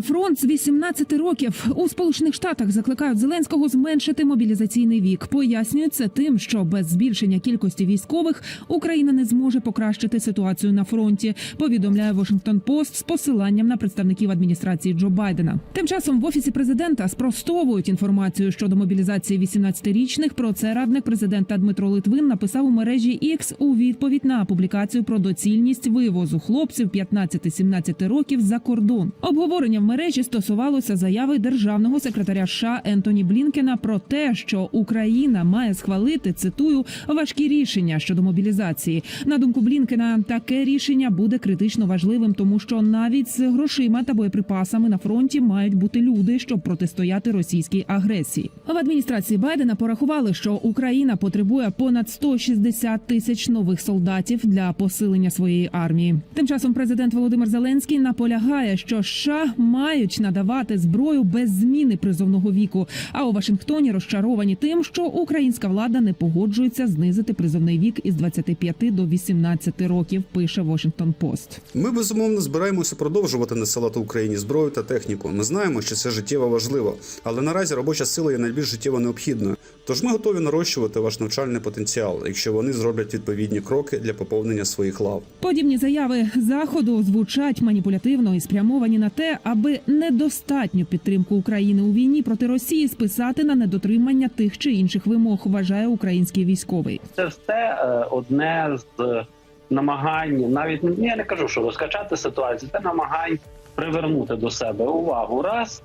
фронт з 18 років. У Сполучених Штатах закликають Зеленського зменшити мобілізаційний вік. Пояснюють це тим, що без збільшення кількості військових Україна не зможе покращити ситуацію на фронті. Повідомляє Washington Post з посиланням на представників адміністрації Джо Байдена. Тим часом в офісі президента спростовують інформацію щодо мобілізації 18-річних. Про це радник президента Дмитро Литвин написав у мережі X у відповідь на публікацію про доцільність вивозу хлопців 15-17 років за кордон. Обговорення в мережі стосувалося заяви державного секретаря США Ентоні Блінкена про те, що Україна має схвалити цитую важкі рішення щодо мобілізації. На думку Блінкена, таке рішення буде критично важливим, тому що навіть з грошима та боєприпасами на фронті мають бути люди, щоб протистояти російській агресії. В адміністрації Байдена порахували, що Україна потребує понад 160 тисяч нових солдатів для посилення своєї армії. Тим часом президент Володимир Зеленський наполягає, що США мають надавати зброю без зміни призовного віку. А у Вашингтоні розчаровані тим, що українська влада не погоджується знизити призовний вік із 25 до 18 років. Пише Washington Post. Ми безумовно збираємося продовжувати насилати Україні зброю та техніку. Ми знаємо, що це життєво важливо, але наразі робоча сила є найбільш життєво необхідною. Тож ми готові нарощувати ваш навчальний потенціал, якщо вони зроблять відповідні кроки для поповнення своїх лав. Подібні заяви заходу звучать маніпулятивно і спрямовані на те, аби недостатню підтримку України у війні проти Росії списати на недотримання тих чи інших вимог. Вважає український військовий. Це все е, одне з намагань, навіть ну, я не кажу, що розкачати ситуацію, це намагань привернути до себе увагу. Раз.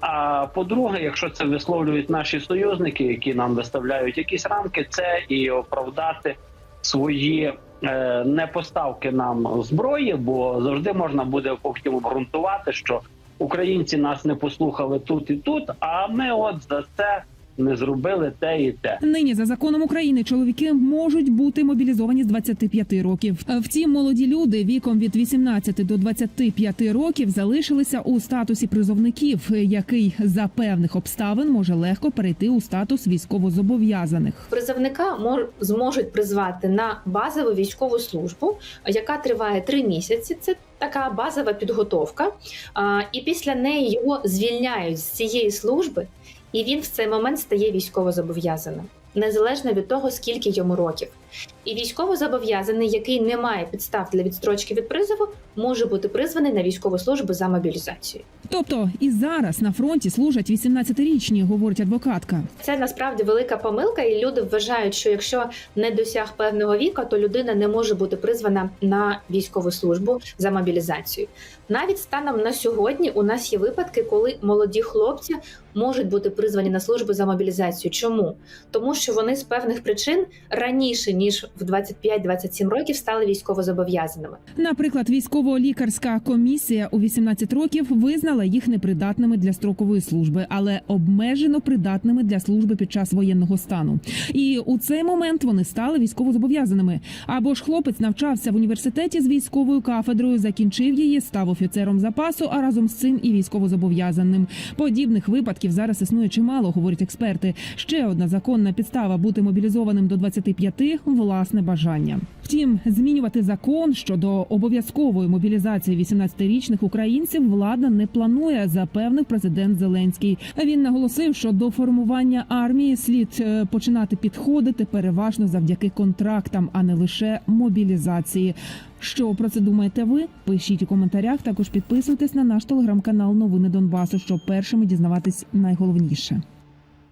А по-друге, якщо це висловлюють наші союзники, які нам виставляють якісь рамки, це і оправдати свої е, непоставки нам зброї, бо завжди можна буде потім обґрунтувати, що українці нас не послухали тут і тут. А ми, от за це не зробили те і те. Нині за законом України чоловіки можуть бути мобілізовані з 25 років. Втім, молоді люди віком від 18 до 25 років залишилися у статусі призовників, який за певних обставин може легко перейти у статус військовозобов'язаних. Призовника мож, зможуть призвати на базову військову службу, яка триває три місяці. Це така базова підготовка. А, і після неї його звільняють з цієї служби, і він в цей момент стає військовозобов'язаним, незалежно від того, скільки йому років. І військовозобов'язаний, який не має підстав для відстрочки від призову, може бути призваний на військову службу за мобілізацією. Тобто і зараз на фронті служать 18-річні, говорить адвокатка. Це насправді велика помилка, і люди вважають, що якщо не досяг певного віку, то людина не може бути призвана на військову службу за мобілізацію. Навіть станом на сьогодні у нас є випадки, коли молоді хлопці можуть бути призвані на службу за мобілізацію. Чому? Тому що вони з певних причин раніше ніж в 25-27 років стали військовозобов'язаними. Наприклад, військово-лікарська комісія у 18 років визнала їх непридатними для строкової служби, але обмежено придатними для служби під час воєнного стану. І у цей момент вони стали військовозобов'язаними. Або ж хлопець навчався в університеті з військовою кафедрою, закінчив її, став офіцером запасу, а разом з цим і військовозобов'язаним. Подібних випадків зараз існує чимало, говорять експерти. Ще одна законна підстава бути мобілізованим до 25 – власне бажання. Втім, змінювати закон щодо обов'язкової мобілізації 18-річних українців влада не планує, запевнив президент Зеленський. Він наголосив, що до формування армії слід е, починати підходити переважно завдяки контрактам, а не лише мобілізації. Що про це думаєте ви? Пишіть у коментарях. Також підписуйтесь на наш телеграм-канал Новини Донбасу, щоб першими дізнаватись найголовніше.